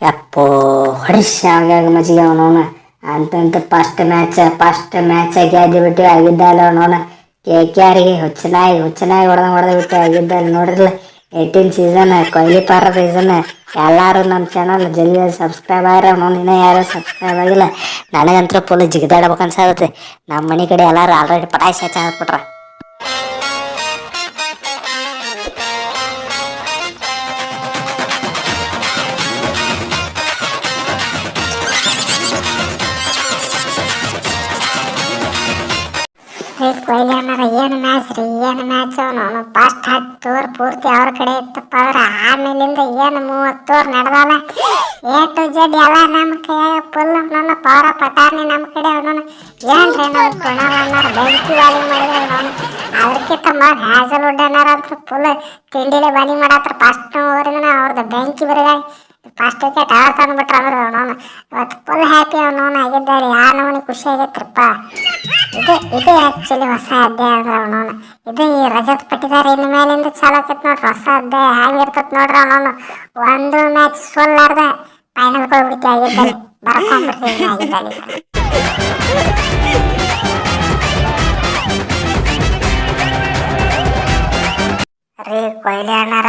ಯಪ್ಪೋ ಹೊಡಿಸ್ ಆಗಾಗ ಮಜ್ಜಿಗೆ ಅವನವನ ಅಂತಂತ ಫಸ್ಟ್ ಮ್ಯಾಚ್ ಫಸ್ಟ್ ಮ್ಯಾಚ್ ಗೆದ್ದು ಬಿಟ್ಟು ಆಗಿದ್ದಲ್ಲ ಅವನವನ ಕೆ ಕೆ ಆರ್ಗೆ ಹುಚ್ಚನಾಗಿ ಹುಚ್ಚನಾಗಿ ಹೊಡೆದ ಹೊಡೆದ ಬಿಟ್ಟು ಆಗಿದ್ದಲ್ಲ ನೋಡಿರಲ್ಲ ಏಯ್ಟೀನ್ ಸೀಸನ್ ಕೊಹ್ಲಿ ಪಾರ ಸೀಸನ್ ಎಲ್ಲರೂ ನಮ್ಮ ಚಾನಲ್ ಜಲ್ದಿ ಸಬ್ಸ್ಕ್ರೈಬ್ ಆಗ್ಯಾರ ಅವನು. ಇನ್ನೂ ಯಾರು ಸಬ್ಸ್ಕ್ರೈಬ್ ಆಗಿಲ್ಲ. ನನಗಂತೂ ಫುಲ್ ಜಿಗಿದಾಡ್ಬೇಕು ಅನ್ಸಾಗುತ್ತೆ ನಮ್ಮ ಮನೆ ಕಡೆ ಎಲ್ಲರೂ ಆಲ್ರೆಡಿ ಪಟಾಯಿಸಿ ಹಚ್ಚಾಕ್ಬಿಟ್ರ ಏ ಕೊಹ್ಲಿ ಅಣ್ಣಾರ, ಏನು ಮ್ಯಾಚ್ ರೀ, ಏನು ಮ್ಯಾಚ್ ಅವನು? ಫಸ್ಟ್ ಹತ್ತು ಓವರ್ ಪೂರ್ತಿ ಅವ್ರ ಕಡೆ ಇತ್ತಪ್ಪ ಅವ್ರ. ಆಮೇಲಿಂದ ಏನು ಮೂವತ್ತು ಓವರ್ ನಡೆದಲ್ಲ ಎ ಟು ಜೆಡ್ ಎಲ್ಲ ನಮ್ಮ ಕೈಯಾಗ ಫುಲ್ ನನ್ನ ಪವರ ಪಟಾಣಿ ನಮ್ಮ ಕಡೆ ಅವನು ಏನ್ರಿ ನಾವು ಪ್ರಣವ್ ಅಣ್ಣಾರ? ಬೆಂಕಿ ಬಾಲಿಂಗ್ ಮಾಡಿದ್ರೆ ಅವನು ಅದಕ್ಕಿಂತ ಮೊದಲು ಹ್ಯಾಸಲ್ವುಡ್ ಅಣ್ಣಾರ ಅಂತ ಫುಲ್ ತಿಂಡಿಲೆ ಬಾಲಿಂಗ್ ಮಾಡತ್ರ ಫಸ್ಟ್ ಓವರಿಂದ ಅವ್ರದ್ದು ಬೆಂಕಿ ಬರಗಾಯಿ ಫಸ್ಟ್ ಟವರ್ ತಂದ್ಬಿಟ್ರು ಅಂದ್ರೆ ಅವನವನು ಇವತ್ತು ಫುಲ್ ಹ್ಯಾಪಿ ಅವನವನು ಆಗಿದ್ದಾರೆ. ಯಾರು ನವನಿಗೆ ಖುಷಿ ಆಗೈತ್ರಪ್ಪ? ಇದು ಇದು ಆ್ಯಕ್ಚುಲಿ ಹೊಸ ಅಧ್ಯಾಯ ಅಂದ್ರೆ ಅವನವನು ಇದು ಈ ರಜತ್ ಪಟ್ಟಿದಾರ ಇನ್ನು ಮೇಲಿಂದ ಚಾಲು ಆಕೈತಿ ನೋಡ್ರಿ ಹೊಸ ಅಧ್ಯಾಯ ಹ್ಯಾಂಗಿರ್ತೈತೆ ನೋಡ್ರಿ ಅವನವನು ಒಂದು ಮ್ಯಾಚ್ ಸೋಲ್ಲಾರ್ದ ಫೈನಲ್ ಹೋಗ್ಬಿಟ್ಟು ಆಗಿದ್ದಾನೆ ಬರ್ಕೊಂಡ್ಬಿಡ್ತೀನಿ ಆಗಿದ್ದಾನೆ. ರೀ, ಕೊಹ್ಲಿ ಅಣ್ಣಾರ,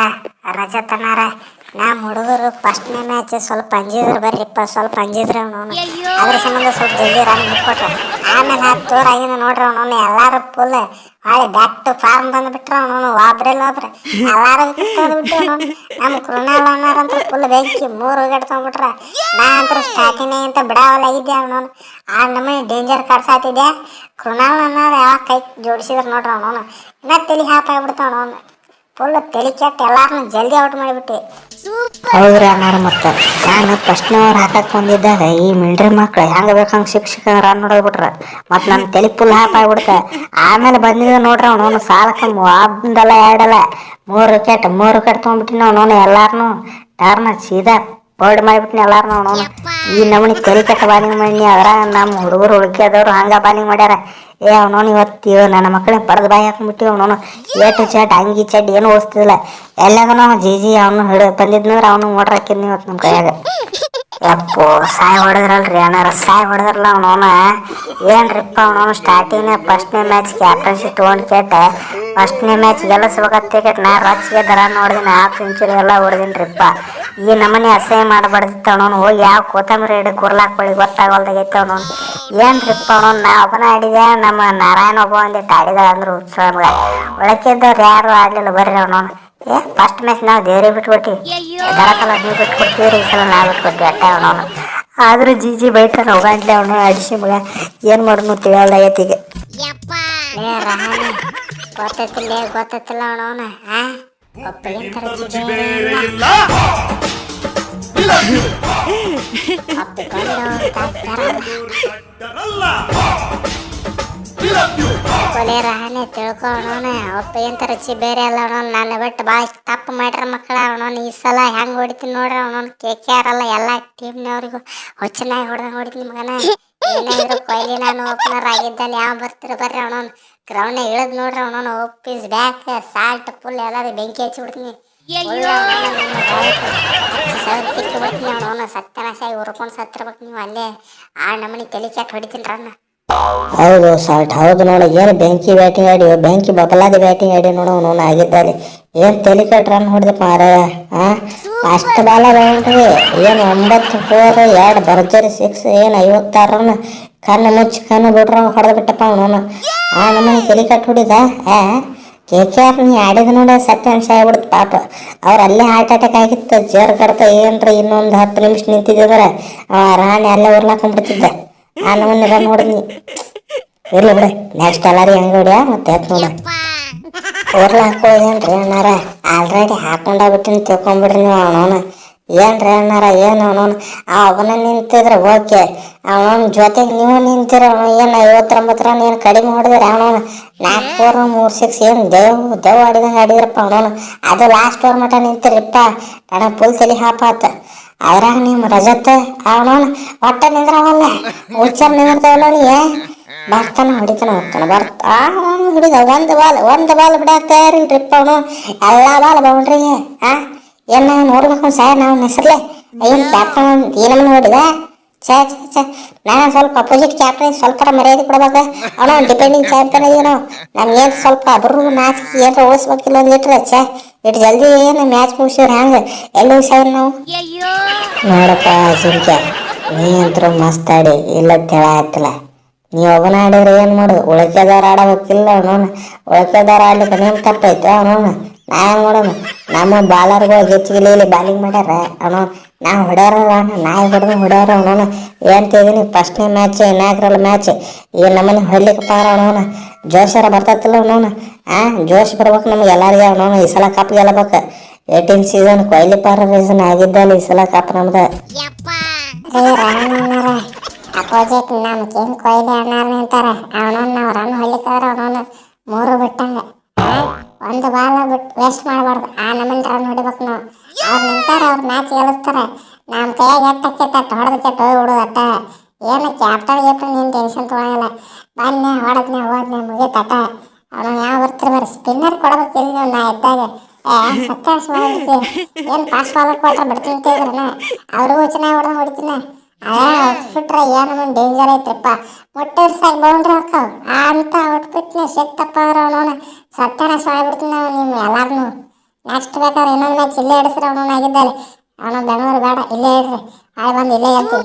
ರಜತ್ ಅಣ್ಣಾರ ನಮ್ಮ ಹುಡುಗರು ಫಸ್ಟ್ನೇ ಮ್ಯಾಚ್ ಸ್ವಲ್ಪ ಅಂಜಿದ್ರು ಬರ್ರಿಪ್ಪ ಸ್ವಲ್ಪ ಅಂಜಿದ್ರು ಅವನು. ಅದ್ರ ಸಂಬಂಧ ಸ್ವಲ್ಪ ಜಲ್ದಿ ರನ್ ಬಿಟ್ಕೊಟ್ರ. ಆಮೇಲೆ ಹತ್ತು ಓವರ್ ಆಗಿನ ನೋಡ್ರಿ ಅವನು ಎಲ್ಲಾರು ಫುಲ್ ಹಾಳೆ ಬ್ಯಾಕ್ ಟು ಫಾರ್ಮ್ ಬಂದ್ಬಿಟ್ರು ಅವನು ಒಬ್ರಿಲ್ಲ ಒಬ್ರು. ಎಲ್ಲಾರು ಬಿಟ್ಟು ನಮ್ಮ ಕೃಣಾಲ್ ಅಂತ ಫುಲ್ ಬೆಂಕಿ ಮೂರು ವಿಕೆಟ್ ತೊಗೊಂಡ್ಬಿಟ್ರ ನಾ ಅಂತೂ ಸ್ಟಾರ್ಟಿಂಗ್ ಅಂತ ಬಿಡಾವಲಾಗಿದ್ದೆ ಅವನು ಆ ನಮ್ಮನೆ ಡೇಂಜರ್ ಕಾಡ್ಸಾತಿದ್ದೆ ಕೃಣಾಲ್ ಅಣ್ಣಾರ ಯಾವ ಕೈ ಜೋಡಿಸಿದ್ರು ನೋಡ್ರಿ ಅವನು ಇನ್ನ ತಲೆ ಹಾಪ್ ಆಗ್ಬಿಡ್ತಾವ ಅವನು ಫುಲ್ ತಲೆ ಕೆಟ್ಟ ಎಲ್ಲಾರನ್ನೂ ಜಲ್ದಿ ಔಟ್ ಮಾಡಿಬಿಟ್ಟೆ ಹೌದ್ರಿ ಅನ್ನಾರ ಮತ್ತೆ. ನಾನು ಫಸ್ಟ್ನವ್ರು ಹಾಕಕ್ ಬಂದಿದ್ದಾಗ ಈ ಮಿಂಡ್ರಿ ಮಕ್ಳು ಹೆಂಗ ಬೇಕಂಗ್ ರನ್ ಹೊಡೆದ್ಬಿಟ್ರ ಮತ್ತೆ ನನ್ನ ತಲೆ ಫುಲ್ ಹಾಪ್ ಆಗ್ಬಿಡ್ತ. ಆಮೇಲೆ ಬಂದಿದ್ದ ನೋಡ್ರಿ ಅವನು ಸಾಲಕ್ಕ ಒಂದಲ್ಲ, ಎರಡಲ್ಲ. ಮೂರು ವಿಕೆಟ್ ಮೂರು ವಿಕೆಟ್ ತೊಗೊಂಡ್ಬಿಟ್ಟಿನ ಅವನು ಎಲ್ಲಾರನು. ಟರ್ನ ಸೀದಾ ಬರ್ಡ್ ಮಾಡಿಬಿಟ್ನಿ ಎಲ್ಲಾರನು ಅವನು ಈ ನಮೂನಿ ಕರಿ ಕೆಟ್ಟ ಬಾಲಿಂಗ್ ಮಾಡಿ ಅದ್ರ ನಮ್ಮ ಹುಡುಗರು ಹುಡುಕಿದವರು ಹಂಗೆ ಬಾಲಿಂಗ್ ಮಾಡ್ಯಾರ. ಏ ಅವನೋನು ಇವತ್ತು ಇವ ನನ್ನ ಮಕ್ಕಳಿಗೆ ಪಡೆದ ಬಾಯಿ ಹಾಕೊಂಡ್ಬಿಟ್ಟು ಅವನೋನು ಏಟು ಚಡ್ ಅಂಗಿ ಚಡ್ ಏನು ಓದಿಸ್ತಿಲ್ಲ ಎಲ್ಲದನ್ನ ಜಿ ಜಿ ಅವನು ಹಿಡ ಬಂದಿದ್ನಂದ್ರೆ ಅವನು ಮೋಟ್ರ್ ಹಾಕಿದ್ನಿ ಇವತ್ತು ನಮ್ಮ ಕೈಯಾಗ. ಯಪ್ಪೋ ಸಾಯ್ ಹೊಡೆದ್ರಲ್ರಿ ಅಣ್ಣಾರ ಸಾಯ್ ಹೊಡೆದ್ರಲ್ಲ ಅವನೋನ ಏನ್ರಿಪ್ಪ ಅವನವನು ಸ್ಟಾರ್ಟಿಂಗ್ ಫಸ್ಟ್ನೇ ಮ್ಯಾಚ್ ಕ್ಯಾಪ್ಟನ್ಶಿಪ್ ತೊಗೊಂಡು ಕೆಟ್ಟ. ಫಸ್ಟ್ನೇ ಮ್ಯಾಚ್ ಗೆಲ್ಲಿಸ್ಬೇಕತ್ತೆ ಕೇಟ್ ನಾ ರಚ್ಗೆ ದರ ನೋಡಿದಿನಿ ಹಾಫ್ ಸೆಂಚುರಿ ಎಲ್ಲ ಹೊಡೆದಿನ್ರಿಪ್ಪ. ಈ ನಮ್ಮನೆ ಅಸಹ್ಯ ಮಾಡಬಾರ್ದಿತ್ತು ಅವನು. ಹೋಗಿ ಯಾವ ಕೊತ್ತಂಬರಿ ಹಿಡಿದು ಕುರ್ಲಾಕ್ ಬಳಿ ಅವನು. ಏನು ರೀಪ್ಪ ಅವನು? ನಾ ಒಬ್ಬನ ಆಡಿದೆ ನಮ್ಮ ನಾರಾಯಣ ಒಬ್ಬ ಒಂದಿಟ್ಟು ಆಡಿದ ಅಂದ್ರೆ ಉತ್ಸವ ಒಳಕಿದ್ದವ್ರು ಯಾರು ಆಡ್ಲಿಲ್ಲ ಬರ್ರಿ ಅವನು. ಏ ಫಸ್ಟ್ ಮ್ಯಾಚ್ ನಾವು ದೇವ್ರಿಗೆ ಬಿಟ್ಕೊಟ್ಟಿ ದರ ಸಲ ನೀವು ಬಿಟ್ಕೊಡ್ತೀವಿ ಈ ಸಲ ನಾವು ಬಿಟ್ಕೊಡ್ತೀವಿ ಅಟ್ಟ ಅವನು ಆದ್ರೂ ಜಿ ಜಿ ಬೈತಾನ ಹೋಗಂಟ್ಲೆ ಅವನು ಅಡಿಸಿ ಮಗ. ಏನು ಮಾಡೋನು ತಿಳಿಯಲ್ದಾಗೈತಿ ಈಗ. ಗೊತ್ತಿಲ್ಲ ಗೊತ್ತೈತಿಲ್ಲ ಅವನವನ ಆ? ತರಜಿಲ್ಲ ಒಪ್ಪಿಕೊಂಡು ಕೊಲೆ ರಹಾನೆ ತಿಳ್ಕೊಳೋಣ ಒಪ್ಪಿಗೆ ತರಚಿ ಬೇರೆ ಅಲ್ಲ ನಾನು ನನ್ನ ಬಿಟ್ಟು ಭಾಳ ತಪ್ಪು ಮಾಡ್ರ ಮಕ್ಕಳ ಅವನವನು. ಈ ಸಲ ಹೆಂಗ್ ಹೊಡಿತೀನಿ ನೋಡ್ರಿ ಅವನವನು. ಕೆ ಕೆ ಆರ್ ಅಲ್ಲ ಎಲ್ಲ ಟೀಮ್ನವ್ರಿಗೂ ಹೊಚ್ಚನಾಗಿ ಹೊಡೆದಂಗೆ ಹೊಡಿತೀನಿ ಮಗನ. ಏನಾದ್ರು ಕೊಹ್ಲಿ ನಾನು ಓಪನರ್ ಆಗಿದ್ದಲ್ಲಿ ಯಾವ ಬರ್ತೀರ ಬರ್ರಿ ಅವನವನು ಗ್ರೌಂಡ್ ಇಳಿದ್ ನೋಡ್ರಿ ಅವನವನು ಓಪಿಸ್ ಬ್ಯಾಕ್ ಸಾಲ್ಟ್ ಫುಲ್ ಎಲ್ಲಾರು ಬೆಂಕಿ ಹಚ್ಚಿಬಿಡ್ತೀನಿ ಸತ್ಯನಾಶ ಹುರ್ಕೊಂಡು ಸತ್ತಿರ್ಬೇಕು ನೀವು ಅಲ್ಲೇ. ಆ ನಮನಿ ತಲೆ ಕೆಟ್ಟ ಹೊಡಿತೀನಿ ರನ್ನ ಹೌದು, ಸಾಲ್ಟ್. ಹೌದು ನೋಡು, ಏನು ಬೆಂಕಿ ಬ್ಯಾಟಿಂಗ್ ಆಡಿ ಬೆಂಕಿ ಬಬಲಾದಿ ಬ್ಯಾಟಿಂಗ್ ಆಡಿ ನೋಡು, ಅವನು ಆಗಿದ್ದಾನೆ. ಏನು ತಲೆ ರನ್ ಹೊಡೆದಪ್ಪ ಮಾರಾಯ ಅಷ್ಟು ಬಾಲ ಬೌಂಡ್ರಿ ಏನು ಒಂಬತ್ತು ಫೋರ್ ಎರಡು ಭರ್ಜರಿ ಸಿಕ್ಸ್ ಏನು ಐವತ್ತಾರು ರನ್ ಕಣ್ಣು ಮುಚ್ಚಿ ಕಣ್ಣು ಬಿಟ್ರ ಹೊಡೆದು ಬಿಟ್ಟಪ್ಪ ಆ ನಮ್ಮನೆ ತಲೆ ಹೊಡಿದ ಆ? ಕೆ ಕೆ ಆರ್ ನೀ ಆಡಿದ ನೋಡ ಸತ್ಯಾಂಶ ಆಗ್ಬಿಡ್ತು ಪಾಪ. ಅವ್ರು ಅಲ್ಲೇ ಹಾರ್ಟ್ ಅಟ್ಯಾಕ್ ಆಗಿತ್ತು ಜೇರ್ ಕಡ್ತ ಏನ್ರಿ ಇನ್ನೊಂದು ಹತ್ತು ನಿಮಿಷ ನಿಂತಿದ್ರೆ ರಾಣಿ ಅಲ್ಲೇ ಉರ್ಲಾಕೊಂಡ್ಬಿಡ್ತಿದ್ದ. ಆ ನಮ್ಮನ್ನ ರನ್ ಹೊಡೆದ್ನಿ ಇರ್ಲಿ ಬಿಡ. ನೆಕ್ಸ್ಟ್ ಎಲ್ಲಾರಿ ಹೆಂಗ ಹೊಡ್ಯಾ ಮತ್ತೆ ಎತ್ ನೋಡ. ಊರ್ಲ ಹಾಕೋದೇನ್ರಿ ಅಣ್ಣಾರ? ಆಲ್ರೆಡಿ ಹಾಕೊಂಡಾಗ್ಬಿಟ್ಟಿನ ತಿಳ್ಕೊಂಬಿಡ್ರಿ ನೀವು ಅವನವನ. ಏನ್ರಿ ಅಣ್ಣಾರ ಏನು ಅವನವನ? ಆ ಒಬ್ಬನ ನಿಂತಿದ್ರೆ ಓಕೆ. ಅವನವನ ಜೊತೆಗೆ ನೀವು ನಿಂತಿರ ಏನು ಐವತ್ತೊಂಬತ್ತು ರನ್ ಏನು ಕಡಿಮೆ ಹೊಡೆದ್ರಿ ಅವನವನ? ನಾಲ್ಕು ಫೋರ್ ಮೂರು ಸಿಕ್ಸ್ ಏನು ದೇವ್ ದೇವ್ ಆಡಿದಂಗೆ ಆಡಿದ್ರಪ್ಪ ಅವನವನ? ಅದು ಲಾಸ್ಟ್ ಓವರ್ ಮಟ ನಿಂತಿರಿಪ್ಪ ನನಗೆ ಫುಲ್ ತಲೆ ಹಾಪಾತ. ಅದ್ರಾಗ ನಿಮ್ಮ ರಜತ್ ಅವನವನು ಒಟ್ಟ ನಿಂದ್ರವಲ್ಲ ಹುಚ್ಚರ್ ನಿಂದಿರ್ತಾವಲ್ಲ ನೀ ಬರ್ತಾನ ಹೊಡಿತಾನ ಹೋಗ್ತಾನ ಬರ್ತ ಅವನು ಹಿಡಿದ ಒಂದು ಬಾಲ್ ಒಂದು ಬಾಲ್ ಬಿಡಾಕ ತಯಾರಿಲ್ರಿಪ್ಪ ಅವನು ಎಲ್ಲ ಬಾಲ್ ಬೌಂಡ್ರಿಗೆ ಆ ಏನ ನೋಡ್ಬೇಕು ಸಾಯ ನಾವು ಹೆಸರ್ಲೆ ಏನು ಕ್ಯಾಪ್ಟನ್ ಏನಮ್ಮ ನೋಡಿದ ಛೇ ಛೇ ಛೇ ನಾನು ಸ್ವಲ್ಪ ಅಪೋಸಿಟ್ ಕ್ಯಾಪ್ಟನ್ ಸ್ವಲ್ಪ ಮರ್ಯಾದೆ ಕೊಡ್ಬೇಕು. ಅವನು ಡಿಪೆಂಡಿಂಗ್ ಚಾಂಪಿಯನ್ ಇದೀವಿ ನಾವು ನಮ್ಗೆ ಸ್ವಲ್ಪ ಅಬ್ರು ಮ್ಯಾಚ್ ಏನಾರ ಉಳಿಸ್ಬೇಕಿಲ್ಲ ಒಂದು ಇಟ್ರೆ ಛೇ ಇಟ್ಟು ಜಲ್ದಿ ಏನು ಮ್ಯಾಚ್ ಮುಗಿಸಿದ್ರೆ ಹಂಗೆ? ಎಲ್ಲಿ ಉಳಿಸ್ಯಾವ ನಾವು? ನೋಡಪ್ಪ ಸುಮ್ಕೆ ನೀ ಅಂತೂ ಮಸ್ತ್ ಆಡಿ ಇಲ್ಲ ತೆಳ ಆಯ್ತಲ್ಲ ನೀ ಒಬ್ಬನ ಆಡಿದ್ರೆ ಏನು ಮಾಡು? ಉಳಕೆದಾರ ಆಡಬೇಕಿಲ್ಲ ಅವನವನು ಉಳಕೆದಾರ ಆಡ್ಲಿಕ್ಕೆ ನೇಮ್ ತಪ್ಪೈತೆ ನಾನು ನಾ ನಮ್ಮ ಬಾಲರ್ಗಳು ಗೆಚ್ಚಿಗೆ ಇಲ್ಲಿ ಬಾಲಿಂಗ್ ಮಾಡ್ಯಾರ. ಅವನು ನಾವು ಹೊಡ್ಯಾರ ನಾಯಿ ಹೊಡೆದು ಹೊಡ್ಯಾರ ಅವನವನು ಏನು ತಿದೀನಿ ಫಸ್ಟ್ನೇ ಮ್ಯಾಚ್ ಇನ್ನಾಗ್ರಲ್ಲ ಮ್ಯಾಚ್ ಈ ನಮ್ಮನೆ ಹೊಡ್ಲಿಕ್ಕೆ ಪಾರ ಅವನವನು. ಜೋಶರ ಬರ್ತೈತಿಲ್ಲ ಅವನವನು. ಆ ಜೋಶ್ ಬರ್ಬೇಕು ನಮ್ಗೆ ಎಲ್ಲರಿಗೆ ಅವನವನು. ಈ ಸಲ ಕಪ್ ಗೆಲ್ಲಬೇಕು ಏಯ್ಟೀನ್ ಸೀಸನ್ ಕೊಹ್ಲಿ ಪಾರ ರೀಸನ್ ಆಗಿದ್ದಲ್ಲ ಈ ಸಲ ಕಪ್ ನಮ್ದು. ಅಪೋಸಿಟ್ ರಾಮಣ್ಣರ ಕಿಂಗ್ ಕೊಹ್ಲಿ ಕೊಯ್ಲಿ ಅಣ್ಣಾರ ನಿಂತಾರ ಅವನನ್ನ ನಾವು ರನ್ ಹೊಲಿಕವ್ರ ಅವನವನು. ಮೂರು ಬಿಟ್ಟಂಗ. ಒಂದು ಬಾಲ ಬಿಟ್ಟು ವೇಸ್ಟ್ ಮಾಡಬಾರ್ದು. ಆ ನಮ್ಮನ್ನ ರನ್ ಹೊಡಿಬೇಕು ನಾವು. ಅವ್ರು ನಿಂತಾರ ಅವ್ರು ಮ್ಯಾಚ್ ಗೆಲ್ಲಿಸ್ತಾರ ನಮ್ಮ ಕೈಯಾಗ ಎಟ್ಟಕ್ಕೆ ತಟ್ಟು ಹೊಡೆದು ಕೆಟ್ಟು ಅಟ್ಟ ಏನು ಕ್ಯಾಪ್ಟನ್ ಗಿಪ್ಟನ್ ನೀನು ಟೆನ್ಷನ್ ತೊಗೊಳಂಗಿಲ್ಲ. ಬನ್ನೆ, ಹೊಡೆದ್ನೆ, ಹೋದ್ನೆ ಮುಗೀತಟ ಅವನು ಯಾವ ಬರ್ತಾರೆ ಬರ್ರಿ ಸ್ಪಿನ್ನರ್ ಕೊಡ್ಬೇಕು ಇಲ್ಲಿ ನಾ ಇದ್ದಾಗ. ಏ ಸತ್ಯಾಶ ಮಾಡ್ಬಿಡ್ತಿ ಏನು ಫಾಸ್ಟ್ ಬಾಲರ್ ಕೊಟ್ರೆ ಬಿಡ್ತೀನಿ ತಿಂದ್ರನ ಅವ್ರಿಗೂ ಚೆನ್ನಾಗಿ ಹೊಡೆದು ಹೊಡಿತೀನಿ? ಅದೇ ಔಟ್ಬಿಟ್ರೆ ಏನು ಡೇಂಜರ್ ಐತ್ರಿಪ್ಪ. ಮುಟ್ಟಿರ್ ಸಾಕು ಬೌಂಡ್ರಿ ಹಾಕವ್ ಅಂತ ಔಟ್ಬಿಟ್ನೆ ಶಕ್ತಪ್ಪ ಅಂದ್ರೆ ಅವನವನ ಸತ್ಯನಾಶ ಮಾಡ್ಬಿಡ್ತೀನಿ ನಾವು ನಿಮ್ಮ ಎಲ್ಲಾರನು. ನೆಕ್ಸ್ಟ್ ಬೇಕಾದ್ರೆ ಇನ್ನೊಂದು ಮ್ಯಾಚ್ ಇಲ್ಲೇ ಹಿಡಿಸ್ರಿ ಅವನವನ ಆಗಿದ್ದಲ್ಲಿ ಅವನ ಬೆಂಗಳೂರು ಬೇಡ, ಇಲ್ಲೇ ಇಡ್ರಿ ಹಾಳೆ ಬಂದು ಇಲ್ಲೇ ಹೇಳ್ತೀವಿ